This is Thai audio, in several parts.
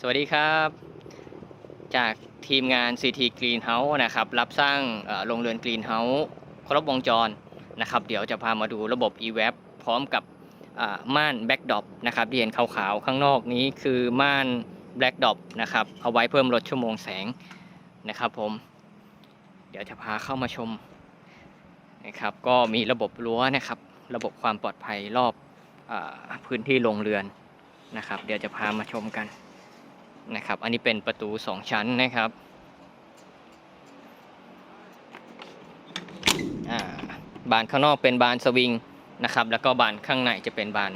สวัสดีครับ จากทีมงาน CT Greenhouse นะครับ รับสร้างโรงเรือน Greenhouse ครบวงจรนะครับ เดี๋ยวจะพามาดูระบบ eWeb พร้อมกับม่าน Backdrop นะครับที่เห็นขาวๆ ข้างนอกนี้คือม่าน Blackdrop นะครับ เอาไว้เพิ่มลดชั่วโมงแสงนะครับผม เดี๋ยวจะพาเข้ามาชมนะครับ ก็มีระบบรั้วนะครับ ระบบความปลอดภัยรอบอพื้นที่โรงเรือนนะครับ เดี๋ยวจะพามาชมกัน นะครับ อันนี้เป็นประตู 2 ชั้นนะครับบานข้างนอกเป็นบานสวิงนะครับ แล้วก็บานข้างในจะเป็นบาน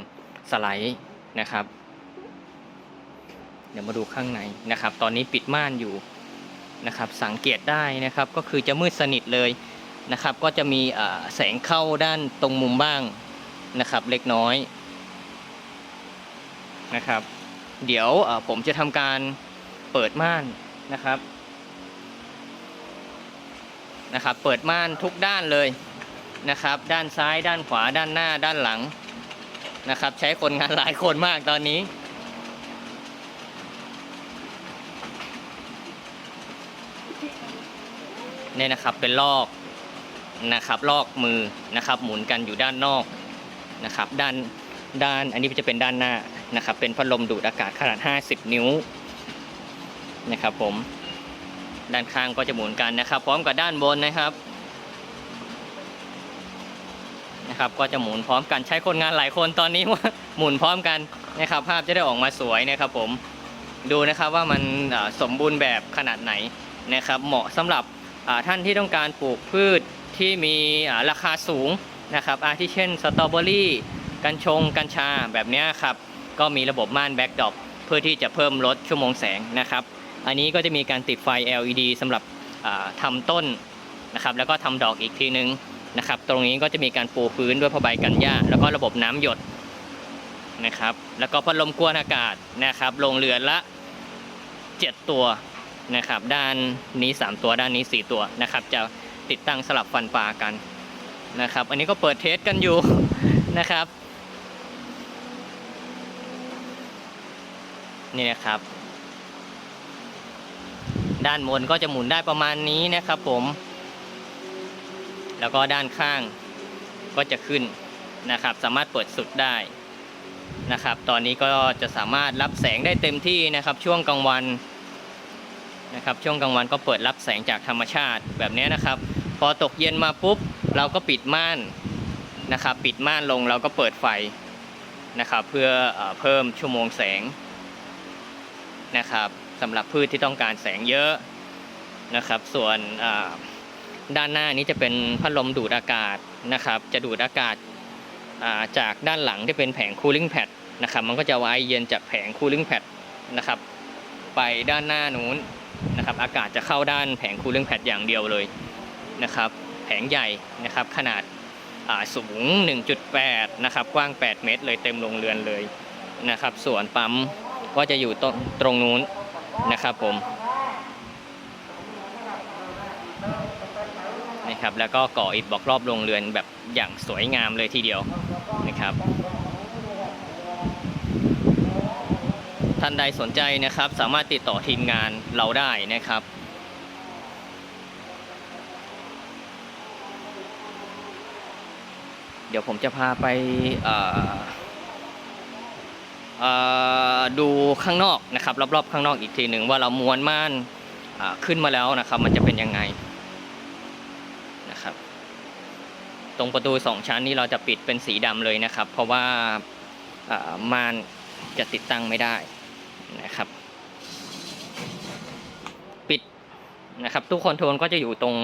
สไลด์นะครับ เดี๋ยวมาดูข้างในนะครับ ตอนนี้ปิดม่านอยู่นะครับ สังเกตได้นะครับ ก็คือจะมืดสนิทเลยนะครับ ก็จะมีแสงเข้าด้านตรงมุมบ้างนะครับ เล็กน้อยนะครับ เดี๋ยวผมจะทำการเปิดม่านนะครับนะครับเปิดม่านทุกด้านเลยนะครับ ด้านซ้ายด้านขวาด้านหน้าด้านหลังนะครับ ใช้คนงานหลายคนมากตอนนี้เนี่ยนะครับเป็นลอกนะครับลอกมือนะครับ หมุนกันอยู่ด้านนอกนะครับ ด้านด้านอันนี้จะเป็นด้านหน้า นะครับเป็นพัดลมดูดอากาศขนาด 50 นิ้วนะครับผมด้านข้างก็จะหมุนกันนะครับ พร้อมกับด้านบนนะครับนะครับ ก็จะหมุนพร้อมกันใช้คนงานหลายคนตอนนี้ว่าหมุนพร้อมกันนะครับ ภาพจะได้ออกมาสวยนะครับ ผมดูนะครับว่ามันสมบูรณ์แบบขนาดไหนนะครับ เหมาะสำหรับท่านที่ต้องการปลูกพืชที่มีราคาสูงนะครับอาทิเช่นสตรอเบอรี่กัญชง กัญชาแบบนี้ครับ ก็มีระบบม่านแบ็กดอปเพื่อที่จะเพิ่มลดชั่วโมงแสงนะครับ อันนี้ก็จะมีการติดไฟ LED สำหรับอ่าทำต้นนะครับแล้วก็ทำดอกอีกทีนึงนะครับ ตรงนี้ก็จะมีการปูพื้นด้วยผ้าใบกันหญ้า แล้วก็ระบบน้ำหยดนะครับ แล้วก็พัดลมกวนอากาศนะครับ ลงเรือนละ 7 ตัวนะครับ ด้านนี้ 3 ตัวด้านนี้ 4 ตัวนะครับ จะติดตั้งสลับฟันปลากันนะครับ อันนี้ก็เปิดเทสกันอยู่นะครับ นี่นะครับ ด้านบนก็จะหมุนได้ประมาณนี้นะครับ ผม แล้วก็ด้านข้างก็จะขึ้นนะครับ สามารถเปิดสุดได้นะครับ ตอนนี้ก็จะสามารถรับแสงได้เต็มที่นะครับ ช่วงกลางวันนะครับ ช่วงกลางวันก็เปิดรับแสงจากธรรมชาติแบบนี้นะครับ พอตกเย็นมาปุ๊บ เราก็ปิดม่านนะครับ ปิดม่านลงเราก็เปิดไฟนะครับ เพื่อเออเพิ่มชั่วโมงแสง นะครับสำหรับพืชที่ต้องการแสงเยอะนะครับ ส่วนด้านหน้านี้จะเป็นพัดลมดูดอากาศนะครับ จะดูดอากาศจากด้านหลังที่เป็นแผง cooling pad นะครับ มันก็จะเอาไอเย็นจากแผง cooling pad นะครับ ไปด้านหน้านู้นนะครับ อากาศจะเข้าด้านแผง cooling pad อย่างเดียวเลยนะครับ แผงใหญ่นะครับ ขนาดอ่าสูง 1.8 นะครับ กว้าง 8 เมตร เลยเต็มโรงเรือนเลยนะครับ ส่วนปั๊ม ก็จะอยู่ตรงตรงนู้นนะครับผมนะครับ แล้วก็ก่ออิฐบล็อกรอบโรงเรือนแบบอย่างสวยงามเลยทีเดียวนะครับท่านใดสนใจนะครับ สามารถติดต่อทีมงานเราได้นะครับเดี๋ยวผมจะพาไปอ่อเอ่อ ดูข้างนอกนะครับรอบๆข้างนอกอีกทีหนึ่งว่าเราม้วนม่านขึ้นมาแล้วนะครับ มันจะเป็นยังไงนะครับ ตรงประตูสองชั้นนี้เราจะปิดเป็นสีดำเลยนะครับ เพราะว่าม่านจะติดตั้งไม่ได้นะครับ ปิดนะครับตู้คอนโทรลก็จะอยู่ตรง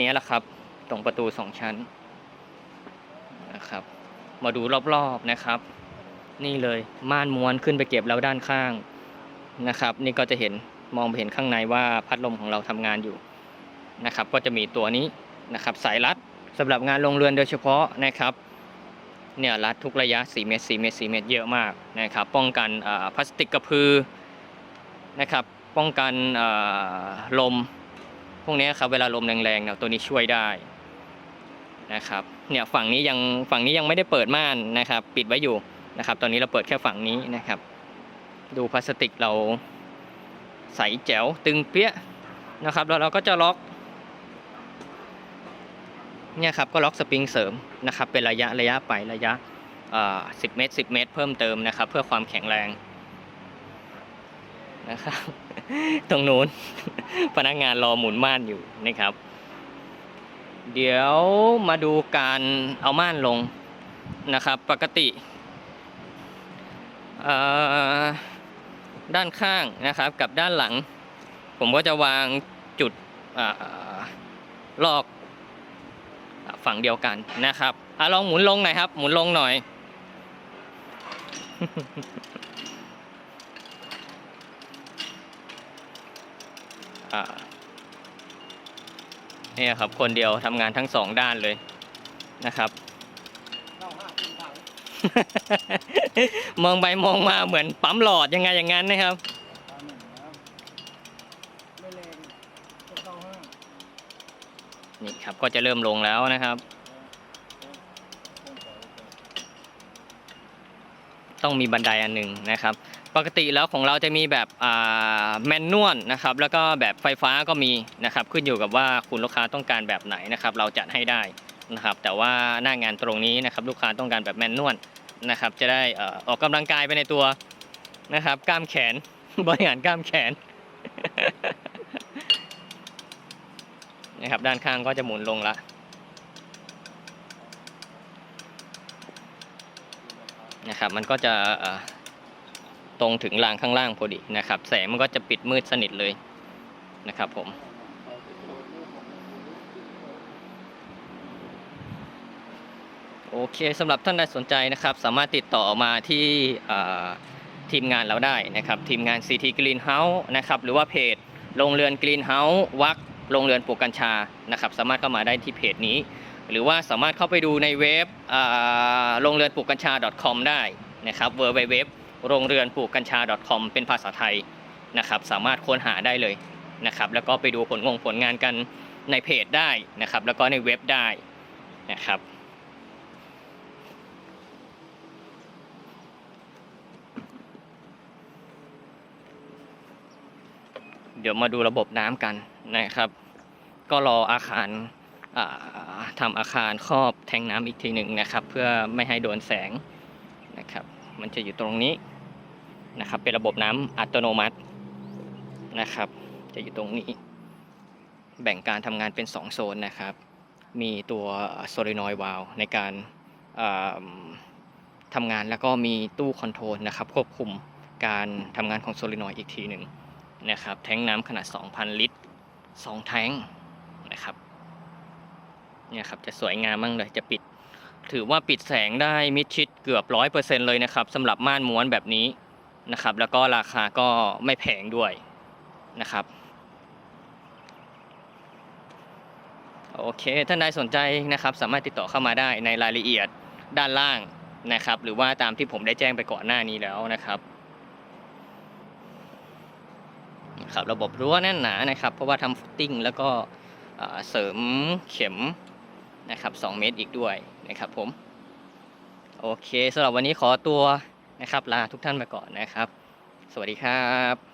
นี้แหละครับ ตรงประตูสองชั้นนะครับ มาดูรอบๆนะครับ นี่เลยม่านม้วนขึ้นไปเก็บแล้วด้านข้างนะครับ นี่ก็จะเห็นมองไปเห็นข้างในว่าพัดลมของเราทำงานอยู่นะครับ ก็จะมีตัวนี้นะครับสายรัดสำหรับงานโรงเรือนโดยเฉพาะนะครับเนี่ยรัดทุกระยะ 4 เมตร 4 เมตร 4 เมตร เยอะมากนะครับป้องกันพลาสติกกระพือนะครับป้องกันลมพวกนี้ครับเวลาลมแรงๆเนี่ยตัวนี้ช่วยได้นะครับเนี่ยฝั่งนี้ยังฝั่งนี้ยังไม่ได้เปิดม่านนะครับ ปิดไว้อยู่ นะครับ ตอนนี้เราเปิดแค่ฝั่งนี้นะครับ ดูพลาสติกเราใสแจ๋วตึงเปี้ยนะครับแล้วเราก็จะล็อกเนี่ยครับก็ล็อกสปริงเสริมนะครับ เป็นระยะระยะไประยะอ่า10เมตร10เมตร เพิ่มเติมนะครับ เพื่อความแข็งแรงนะครับ ตรงนู้นพนักงานรอหมุนม่านอยู่นะครับ เดี๋ยวมาดูการเอาม่านลงนะครับ ปกติ ด้านข้างนะครับกับด้านหลัง ผมก็จะวางจุดอลอกฝั่งเดียวกันนะครับอะลองหมุนลงหน่อยครับ หมุนลงหน่อยเนี่ยครับคนเดียวทำงานทั้งสองด้านเลยนะครับ มองไปมองมาเหมือนปั๊มหลอดยังไงอย่างนั้นนะครับ นี่ครับก็จะเริ่มลงแล้วนะครับ ต้องมีบันไดอันหนึ่งนะครับ ปกติแล้วของเราจะมีแบบแมนนวลนะครับ แล้วก็แบบไฟฟ้าก็มีนะครับ ขึ้นอยู่กับว่าคุณลูกค้าต้องการแบบไหนนะครับ เราจัดให้ได้ นะครับ แต่ว่าหน้างานตรงนี้นะครับ ลูกค้าต้องการแบบแมนนวลนะครับ จะได้ออออกกำลังกายไปในตัวนะครับ กล้ามแขนบริหารกล้ามแขนนะครับ ด้านข้างก็จะหมุนลงละนะครับ มันก็จะตรงถึงรางข้างล่างพอดีนะครับ แสงมันก็จะปิดมืดสนิทเลยนะครับผม โอเคสำหรับท่านใดสนใจนะครับ สามารถติดต่อมาที่ทีมงานเราได้นะครับ ทีมงาน CT Greenhouse นะครับ หรือว่าเพจโรงเรือน Greenhouse วักโรงเรือนปลูกกัญชานะครับ สามารถเข้ามาได้ที่เพจนี้ หรือว่าสามารถเข้าไปดูในเว็บโรงเรือนปลูกกัญชา .com ได้นะครับ w w w โรงเรือนปลูกกัญชา .com เป็นภาษาไทยนะครับ สามารถค้นหาได้เลยนะครับ แล้วก็ไปดูผลงงผลงานกันในเพจได้นะครับ แล้วก็ในเว็บได้นะครับ เดี๋ยวมาดูระบบน้ำกันนะครับ ก็รออาคารอ่าทำอาคารครอบแทงน้ำอีกทีหนึ่งนะครับ เพื่อไม่ให้โดนแสงนะครับ มันจะอยู่ตรงนี้นะครับ เป็นระบบน้ำอัตโนมัตินะครับ จะอยู่ตรงนี้ แบ่งการทำงานเป็น 2 โซนนะครับ มีตัวโซลินอยวาลในการอ่าทำงานแล้วก็มีตู้คอนโทรลนะครับ ควบคุมการทำงานของโซลินอยอีกทีหนึ่ง นะครับแทงน้ำขนาด 2,000 ลิตร 2 แทงนะครับเนี่ยครับจะสวยงามมากเลยจะปิด ถือว่าปิดแสงได้มิดชิดเกือบร้อยเปอร์เซ็นเลยนะครับสำหรับม่านม้วนแบบนี้นะครับ แล้วก็ราคาก็ไม่แพงด้วยนะครับโอเคท่านใดสนใจนะครับ สามารถติดต่อเข้ามาได้ในรายละเอียดด้านล่างนะครับ หรือว่าตามที่ผมได้แจ้งไปก่อนหน้านี้แล้วนะครับ ครับระบบรั้วแน่นหนานะครับ เพราะว่าทำฟุตติ้งแล้วก็เอ่อเสริมเข็มนะครับ2เมตรอีกด้วยนะครับผมโอเคสำหรับวันนี้ขอตัวนะครับลาทุกท่านไปก่อนนะครับ สวัสดีครับ